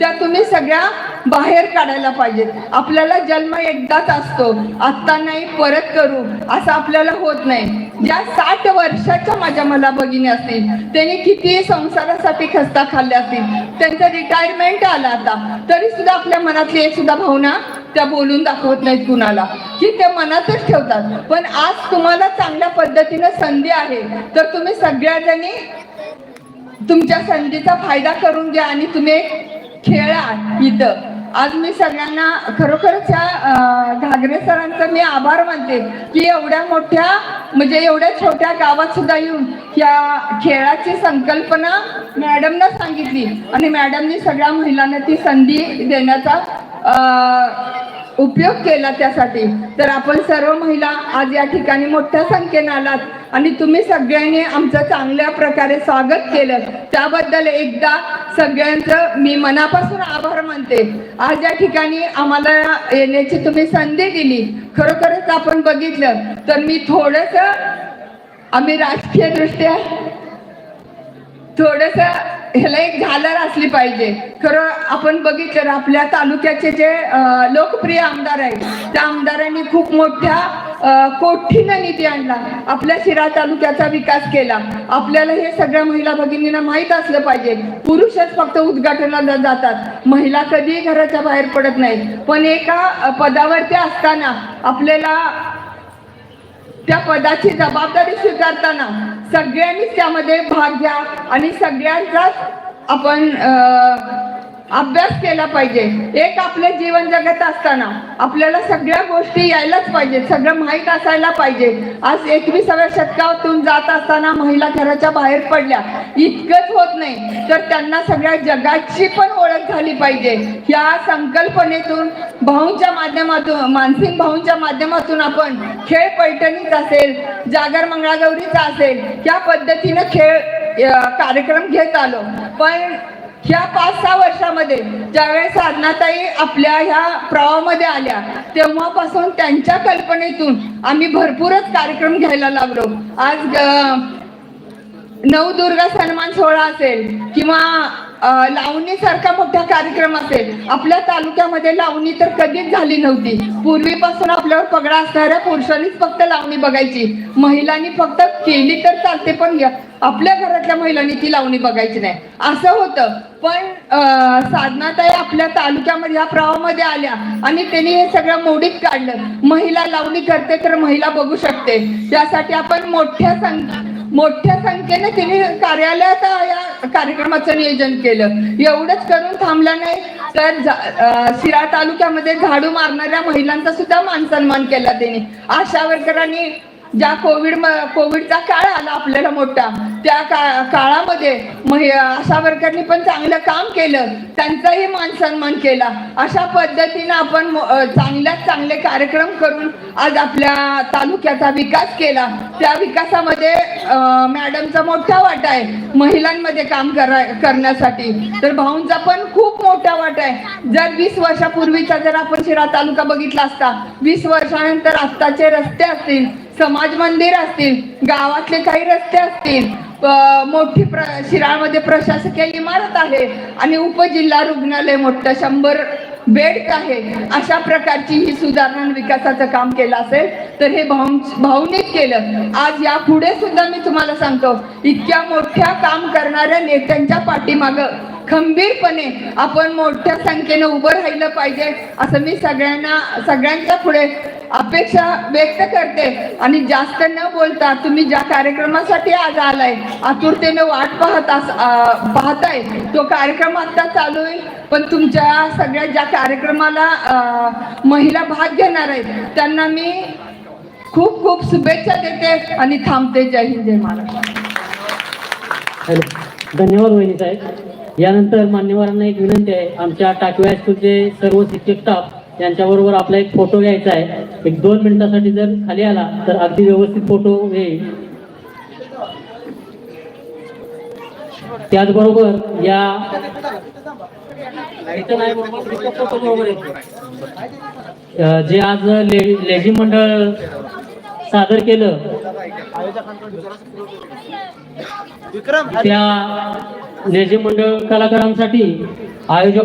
त्या तुम्ही सगळ्या बाहेर काढायला पाहिजेत. आपल्याला जन्म एकदाच असतो. आत्ता नाही परत करू. असं आपल्याला होत नाही. ज्या साठ वर्षाच्या माझ्या मला भगिनी असतील त्यांनी किती संसारासाठी खस्ता खाल्ल्या असतील त्यांचं रिटायरमेंट आला आता. तरी सुद्धा आपल्या मनातली एक सुद्धा भावना त्या बोलून दाखवत नाहीत कुणाला. की ते मनातच ठेवतात. पण आज तुम्हाला चांगल्या पद्धतीनं संधी आहे. तर तुम्ही सगळ्याजणी तुमच्या संधीचा फायदा करून घ्या आणि तुम्ही खेळा इथं आज मी सगळ्यांना खरोखरच या घागरे सरांचं मी आभार मानते की एवढ्या मोठ्या म्हणजे एवढ्या छोट्या गावात सुद्धा येऊन या खेळाची संकल्पना मॅडमनं सांगितली. आणि मॅडमनी सगळ्या महिलांना ती संधी देण्याचा उपयोग केला त्यासाठी. तर आपण सर्व महिला आज या ठिकाणी मोठ्या संख्येने आलात. आणि तुम्ही सगळ्यांनी आमचं चांगल्या प्रकारे स्वागत केलं. त्याबद्दल एकदा सगळ्यांचं मी मनापासून आभार मानते. आज या ठिकाणी आम्हाला येण्याची तुम्ही संधी दिली. खरोखरच आपण बघितलं. तर मी थोडस आम्ही राजकीय दृष्ट्या थोडस ह्याला एक झालर असली पाहिजे. खरं आपण बघितलं तर आपल्या तालुक्याचे जे लोकप्रिय आमदार आहेत त्या आमदारांनी खूप मोठ्या कोठीनं निधी आणला. आपल्या शिरा तालुक्याचा विकास केला. आपल्याला हे सगळ्या महिला भगिनींना माहीत असलं पाहिजे. पुरुषच फक्त उद्घाटनाला जातात. महिला कधीही घराच्या बाहेर पडत नाहीत. पण एका पदावरती असताना आपल्याला त्या पदाची जबाबदारी स्वीकारताना सगळ्यांनीच त्यामध्ये भाग घ्या आणि सगळ्यांचाच आपण अं, अभ्यास केला पाहिजे. एक आपले जीवन जगत असताना आपल्याला सगळ्या गोष्टी यायलाच पाहिजे सगळं माहीत असायला पाहिजे. आज एकविसाव्या शतकातून जात असताना महिला घराच्या बाहेर पडल्या. इतकंच होत नाही तर त्यांना सगळ्या जगाची पण ओळख झाली पाहिजे. या संकल्पनेतून भाऊंच्या माध्यमातून मानसिंग भाऊंच्या माध्यमातून आपण खेळ पैठणीच असेल जागर मंगळागौरीचा असेल या पद्धतीनं खेळ कार्यक्रम घेत आलो. पण ह्या पाच सहा वर्षामध्ये ज्यावेळेस साधनाताई आपल्या ह्या प्रवाहामध्ये आल्या तेव्हापासून त्यांच्या कल्पनेतून आम्ही भरपूरच कार्यक्रम घ्यायला लागलो. आज नवदुर्गा सन्मान सोहळा असेल किंवा लावणी सारखा मोठा कार्यक्रम असेल. आपल्या तालुक्यामध्ये लावणी तर कधीच झाली नव्हती. पूर्वीपासून आपल्यावर पगडा असणाऱ्या पुरुषांनीच फक्त लावणी बघायची. महिलांनी फक्त केली तर चालते पण आपल्या घरातल्या महिलांनी ती लावणी बघायची नाही. असं होतं. पण साधनाताई आपल्या तालुक्यामध्ये ह्या प्रवाहामध्ये आल्या आणि त्यांनी हे सगळं मोडीत काढलं. महिला लावणी करते तर महिला बघू शकते. त्यासाठी आपण मोठ्या संख्या मोठ्या संख्येने तिने कार्यालयात या कार्यक्रमाचं नियोजन केलं. एवढंच करून थांबलं नाही तर शिरा तालुक्यामध्ये झाडू मारणाऱ्या महिलांचा सुद्धा मान सन्मान केला त्यांनी आशा वर्करांनी ज्या कोविड कोविडचा काळ आला आपल्याला मोठा त्या का काळामध्ये आशा वर्करनी पण चांगलं काम केलं त्यांचाही मान सन्मान केला. अशा पद्धतीनं आपण चांगल्यात चांगले कार्यक्रम करून आज आपल्या तालुक्याचा विकास केला. त्या विकासामध्ये मॅडमचा मोठा वाटा आहे महिलांमध्ये काम करा करण्यासाठी. तर भाऊंचा पण खूप मोठा वाटा आहे. जर वीस वर्षापूर्वीचा जर आपण शिरा तालुका बघितला असता वीस वर्षानंतर आत्ताचे रस्ते असतील समाज मंदिर असतील गावातले काही रस्ते असतील मोठी प्र शिराळमध्ये प्रशासकीय इमारत आहे आणि उपजिल्हा रुग्णालय मोठं शंभर बेड आहे. अशा प्रकारची ही सुधारणा विकासाचं काम केलं असेल तर हे भाऊ भाऊनीच केलं. आज यापुढे सुद्धा मी तुम्हाला सांगतो इतक्या मोठ्या काम करणाऱ्या नेत्यांच्या पाठीमागं खंबीरपणे आपण मोठ्या संख्येनं उभं राहिलं पाहिजे असं मी सगळ्यांना सगळ्यांच्या पुढे अपेक्षा व्यक्त करते. आणि जास्त न बोलता तुम्ही ज्या कार्यक्रमासाठी आज आलाय आतुरतेने वाट पाहत पाहताय तो कार्यक्रम आता चालू आहे पण तुमच्या सगळ्या ज्या कार्यक्रमाला महिला भाग घेणार आहेत त्यांना मी खूप खूप शुभेच्छा देते आणि थांबते. जय हिंद जय महाराष्ट्र. धन्यवाद वहिनी साहेब. यानंतर मान्यवरांना एक विनंती आहे. आमच्या टाकव्या स्कूलचे सर्व शिक्षक स्टाफ यांच्याबरोबर आपला एक फोटो घ्यायचा आहे. एक दोन मिनिटासाठी जर खाली आला तर अगदी व्यवस्थित फोटो येईल त्याचबरोबर या जे आज ले लेझी मंडळ सादर केलं त्या लेझी मंडळ कलाकारांसाठी आयोजक